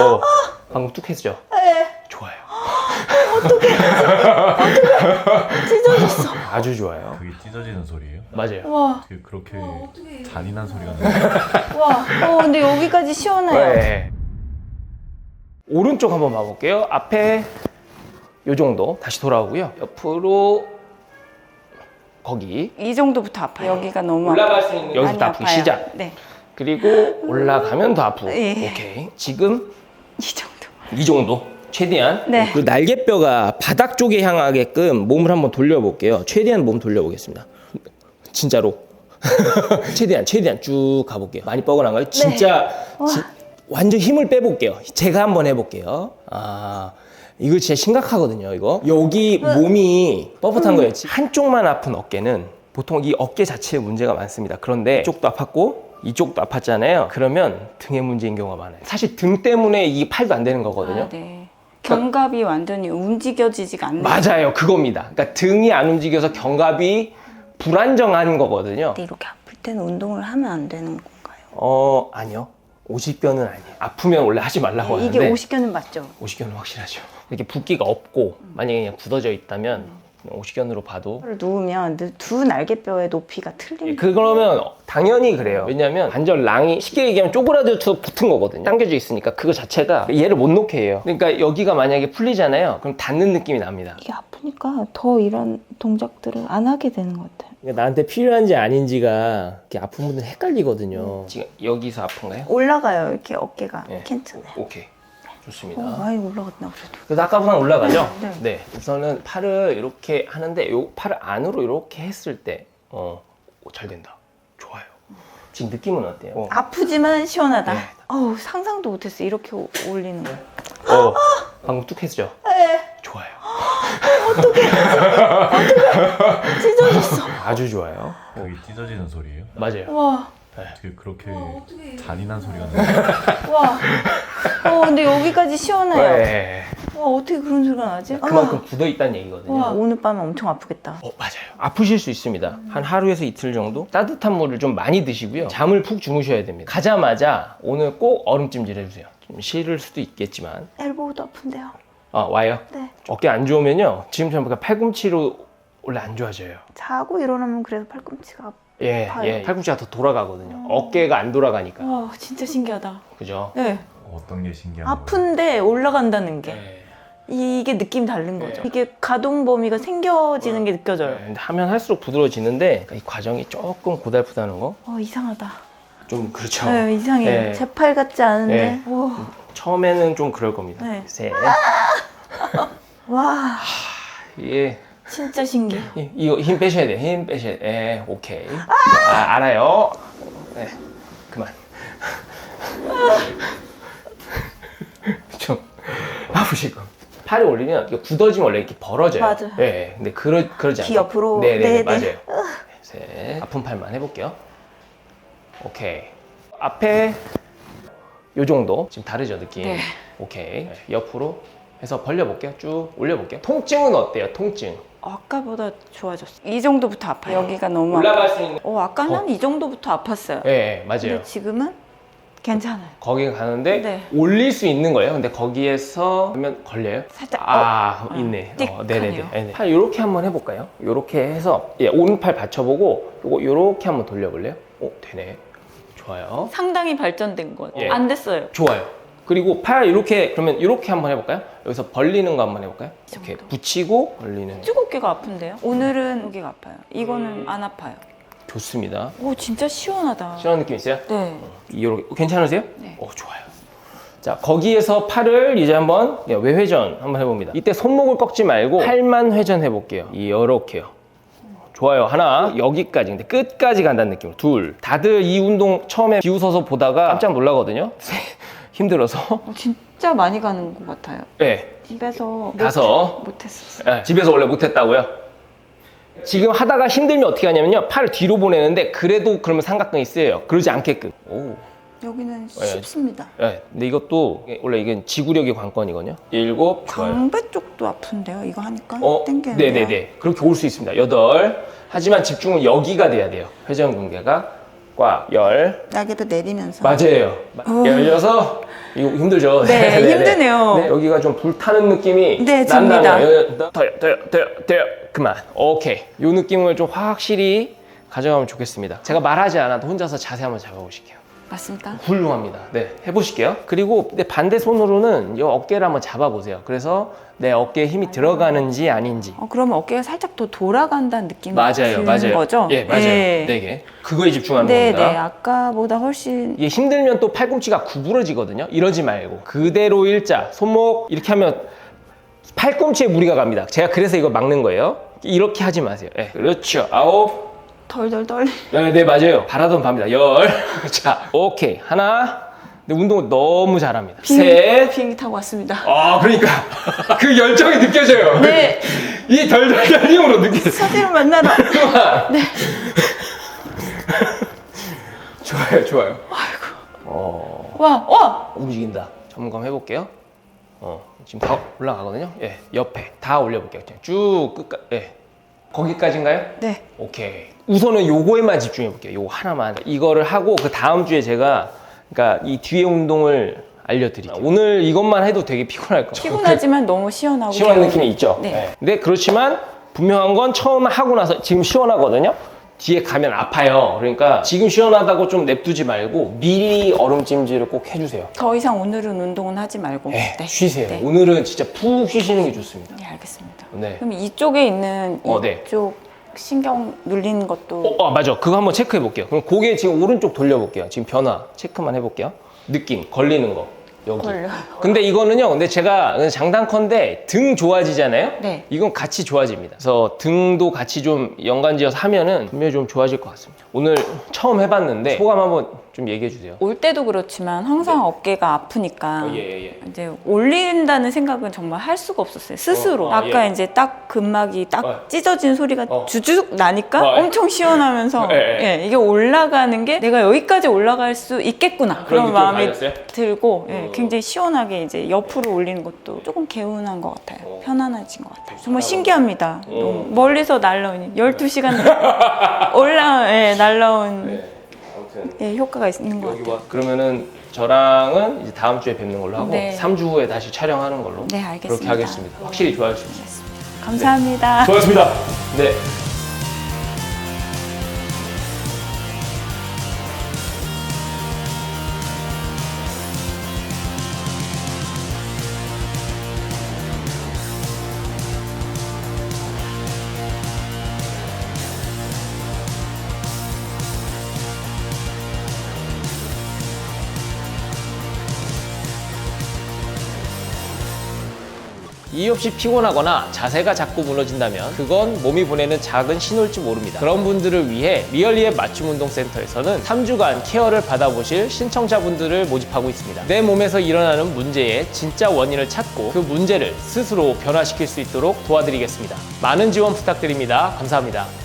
어, 방금 뚝 했죠? 네. 좋아요. 찢어졌어. 아주 좋아요. 그게 찢어지는 소리예요? 맞아요. 와, 그 그렇게 와, 어떡해. 잔인한 소리가 나요. 와. 어, 근데 여기까지 시원해요. 네. 오른쪽 한번 봐볼게요. 앞에 요 정도 다시 돌아오고요. 옆으로 거기 이 정도부터 아파요. 여기가 너무 올라갈 수 있는 여기부터 많이 아프기 아파요. 시작. 네. 그리고 올라가면 더 아프고. 예. 오케이. 지금 이 정도. 이 정도 최대한 네. 그 날개뼈가 바닥 쪽에 향하게끔 몸을 한번 돌려볼게요. 최대한 몸 돌려보겠습니다. 진짜로 최대한 최대한 쭉 가볼게요. 많이 뻐근한가요? 진짜 지- 완전 힘을 빼볼게요. 제가 한번 해볼게요. 아 이거 진짜 심각하거든요. 이거 여기 몸이 뻣뻣한 거예요. 한쪽만 아픈 어깨는 보통 이 어깨 자체에 문제가 많습니다. 그런데 이쪽도 아팠고 이쪽도 아팠잖아요. 그러면 등에 문제인 경우가 많아요. 사실 등 때문에 이 팔도 안 되는 거거든요. 아, 네. 견갑이 완전히 움직여지지가 않네. 맞아요. 그겁니다. 그러니까 등이 안 움직여서 견갑이 불안정한 거거든요. 근데 이렇게 아플 때는 운동을 하면 안 되는 건가요? 어, 아니요. 오십견은 아니에요. 아프면 원래 하지 말라고 네, 이게 하는데 오십견은 맞죠? 오십견은 확실하죠. 이렇게 붓기가 없고 만약에 그냥 굳어져 있다면 오십견으로 봐도 를 누우면 두 날개뼈의 높이가 틀린 그 그러면 당연히 그래요. 왜냐하면 관절 랑이 쉽게 얘기하면 쪼그라들어서 붙은 거거든요. 당겨져 있으니까 그거 자체가 얘를 못 놓게 해요. 그러니까 여기가 만약에 풀리잖아요. 그럼 닿는 느낌이 납니다. 이게 아프니까 더 이런 동작들을 안 하게 되는 것 같아요. 그러니까 나한테 필요한지 아닌지가 이렇게 아픈 분들 은 헷갈리거든요. 지금 여기서 아픈가요? 올라가요. 이렇게 어깨가 네. 괜찮아요. 오케이. 좋습니다. 어, 많이 올라갔나 그래도. 그래서 아까보다 올라가죠? 네. 우선은 팔을 이렇게 하는데 요 팔을 안으로 이렇게 했을 때, 어, 오, 잘 된다. 좋아요. 지금 느낌은 어때요? 어, 아프지만 시원하다. 네. 어우 상상도 못했어. 이렇게 오- 올리는 거. 어, 방금 뚝 했죠? 네. 좋아요. 찢어졌어. 아주 좋아요. 그게 찢어지는 소리예요? 맞아요. 와, 그 그렇게 와, 어떡해. 잔인한 소리가 나요. 와. 어 근데 여기까지 시원해요. 네. 와 어떻게 그런 소리가 나지? 그만큼 굳어 있다는 얘기거든요. 와 오늘 밤에 엄청 아프겠다. 어, 맞아요. 아프실 수 있습니다. 한 하루에서 이틀 정도 따뜻한 물을 좀 많이 드시고요. 잠을 푹 주무셔야 됩니다. 가자마자 오늘 꼭 얼음찜질 해주세요. 좀 싫을 수도 있겠지만 엘보우도 아픈데요. 아, 와요. 네. 어깨 안 좋으면요. 지금처럼 그러니까 팔꿈치로 원래 안 좋아져요. 자고 일어나면 그래서 팔꿈치가 아파. 예, 아파요. 예. 팔꿈치가 더 돌아가거든요. 어깨가 안 돌아가니까. 와 진짜 신기하다. 그죠? 네. 어떤 게 신기한 거예요? 아픈데 올라간다는 게 네. 이게 느낌 다른 거죠. 네. 이게 가동 범위가 생겨지는 게 느껴져요. 네, 근데 하면 할수록 부드러워지는데 이 과정이 조금 고달프다는 거. 어 이상하다. 좀 그렇죠. 네, 이상해요. 네. 제팔 같지 않은데. 네. 오, 처음에는 좀 그럴 겁니다. 네. 셋. 와 예. 진짜 신기해. 이- 이거 힘 빼셔야 돼. 힘 빼셔야 돼. 예, 오케이. 아, 알아요. 네, 그만. 좀 아프실 거. 팔을 올리면 이게 굳어지면 원래 이렇게 벌어져요. 맞아요. 예, 예. 근데 그러, 그러지 않아요. 귀 옆으로. 네, 네, 네, 네. 맞아요. 셋. 아픈 팔만 해볼게요. 오케이. 앞에 요 정도. 지금 다르죠, 느낌? 네. 오케이. 옆으로 해서 벌려볼게요. 쭉 올려볼게요. 통증은 어때요, 통증? 아까보다 좋아졌어. 이 정도부터 아파요. 여기가 너무 올라갈 아파. 수 있는. 어 아까는 이 정도부터 아팠어요. 예, 예, 맞아요. 근데 지금은 괜찮아요. 거기 가는데 네. 올릴 수 있는 거예요. 근데 거기에서 하면 걸려요? 살짝 아, 어, 있네. 띡하네요. 어, 네네네. 네네. 팔 이렇게 한번 해볼까요? 이렇게 해서 예, 오른팔 받쳐보고 요거 이렇게 한번 돌려볼래요? 오, 되네. 좋아요. 상당히 발전된 것 같아요. 예. 안 됐어요. 좋아요. 그리고 팔 이렇게 그러면 이렇게 한번 해볼까요? 여기서 벌리는 거 한번 해볼까요? 이렇게 정도. 붙이고 벌리는. 쭉 어깨가 아픈데요? 오늘은 여기가 아파요. 이거는 안 아파요. 좋습니다. 오 진짜 시원하다. 시원한 느낌 있어요? 네. 이렇게 괜찮으세요? 네. 오 좋아요. 자 거기에서 팔을 이제 한번 예, 외회전 한번 해봅니다. 이때 손목을 꺾지 말고 팔만 회전 해 볼게요. 이렇게요. 좋아요. 하나 여기까지 근데 끝까지 간다는 느낌으로 둘. 다들 이 운동 처음에 비웃어서 보다가 깜짝 놀라거든요. 셋. 힘들어서 어, 진짜 많이 가는 것 같아요. 네. 집에서 다섯. 못했었어요. 예, 집에서 원래 못했다고요? 지금 하다가 힘들면 어떻게 하냐면요. 팔을 뒤로 보내는데 그래도 그러면 삼각근이 쓰여요. 그러지 않게끔. 오. 여기는 네. 쉽습니다. 예, 근데 이것도 원래 이게 지구력의 관건이거든요. 일곱, 좋아요. 광배 쪽도 아픈데요. 이거 하니까 어, 땡기는데요. 네네네. 그렇게 올 수 있습니다. 여덟. 하지만 집중은 여기가 돼야 돼요. 회전 근개가 꽉, 열. 날개도 내리면서. 맞아요. 열려서 이거 힘들죠. 네, 힘드네요. 네, 여기가 좀 불타는 느낌이 네. 여기 더요, 더요, 더요, 더요. 그만. 오케이. 이 느낌을 좀 확실히 가져가면 좋겠습니다. 제가 말하지 않아도 혼자서 자세 한번 잡아보실게요. 맞습니까? 훌륭합니다. 네, 해보실게요. 그리고 내 반대 손으로는 이 어깨를 한번 잡아보세요. 그래서 내 어깨에 힘이 들어가는지 아닌지. 어, 그러면 어깨가 살짝 더 돌아간다는 느낌이 맞아요, 드는 맞아요. 거죠? 예, 맞아요. 네. 네 개. 그거에 집중하는 네, 겁니다. 네. 아까보다 훨씬 이게 힘들면 또 팔꿈치가 구부러지거든요. 이러지 말고 그대로 일자 손목 이렇게 하면 팔꿈치에 무리가 갑니다. 제가 그래서 이거 막는 거예요. 이렇게 하지 마세요. 예, 그렇죠. 아홉. 덜덜 떨리. 네, 네, 맞아요. 바라던 밥니다. 열. 자, 오케이. 하나. 근데 운동을 너무 잘합니다. 셋. 비행기 타고 왔습니다. 아, 그러니까 그 열정이 느껴져요. 네. 이 덜덜덜 힘으로 느껴져요. 사진을 만나러. 그만. 네. 좋아요, 좋아요. 와, 와! 움직인다. 점검 해볼게요. 어, 지금 다 올라가거든요. 예, 옆에 다 올려볼게요. 그냥 쭉 끝까지. 예. 거기까지인가요? 네. 오케이. 우선은 요거에만 집중해 볼게요. 요거 하나만. 이거를 하고 그 다음 주에 제가 그러니까 이 뒤에 운동을 알려드릴게요. 오늘 이것만 해도 되게 피곤할 것 같아요. 피곤하지만 너무 시원하고. 시원한. 느낌이 있죠. 네. 네. 근데 그렇지만 분명한 건 처음 하고 나서 지금 시원하거든요. 뒤에 가면 아파요. 그러니까 지금 시원하다고 좀 냅두지 말고 미리 얼음찜질을 꼭 해주세요. 더 이상 오늘은 운동은 하지 말고. 네, 쉬세요. 네. 오늘은 진짜 푹 쉬시는 게 좋습니다. 네, 알겠습니다. 네. 그럼 이쪽에 있는 어, 네. 이쪽 신경 눌리는 것도 어, 아, 맞아. 그거 한번 체크해 볼게요. 그럼 고개 지금 오른쪽 돌려 볼게요. 지금 변화 체크만 해 볼게요. 느낌, 걸리는 거. 여기. 걸려요. 근데 이거는요, 근데 제가 장단컨대 등 좋아지잖아요? 네. 이건 같이 좋아집니다. 그래서 등도 같이 좀 연관지어서 하면은 분명히 좀 좋아질 것 같습니다. 오늘 처음 해봤는데 소감 한번 좀 얘기해 주세요. 올 때도 그렇지만 항상 어깨가 아프니까 어, 예, 예, 예. 이제 올린다는 생각은 정말 할 수가 없었어요 스스로 어, 아, 아까 예. 이제 딱 근막이 딱 어. 찢어진 소리가 어. 주죽 나니까 어, 예. 엄청 시원하면서 예, 예. 예, 이게 올라가는 게 내가 여기까지 올라갈 수 있겠구나 그런 느낌 마음이 받았어요? 들고 예, 어. 굉장히 시원하게 이제 옆으로 올리는 것도 조금 개운한 것 같아요 어. 편안해진 것 같아요 정말 신기합니다 어. 멀리서 날라오니 12시간 올라 예, 날라온 네. 아무튼 예, 효과가 있는 것 여기 같아요 와. 그러면 저랑은 이제 다음 주에 뵙는 걸로 하고 네. 3주 후에 다시 촬영하는 걸로 네, 알겠습니다. 그렇게 하겠습니다. 확실히 좋아졌습니다. 감사합니다 좋았습니다. 네. 이유 없이 피곤하거나 자세가 자꾸 무너진다면 그건 몸이 보내는 작은 신호일지 모릅니다. 그런 분들을 위해 리얼리의 맞춤 운동 센터에서는 3주간 케어를 받아보실 신청자분들을 모집하고 있습니다. 내 몸에서 일어나는 문제의 진짜 원인을 찾고 그 문제를 스스로 변화시킬 수 있도록 도와드리겠습니다. 많은 지원 부탁드립니다. 감사합니다.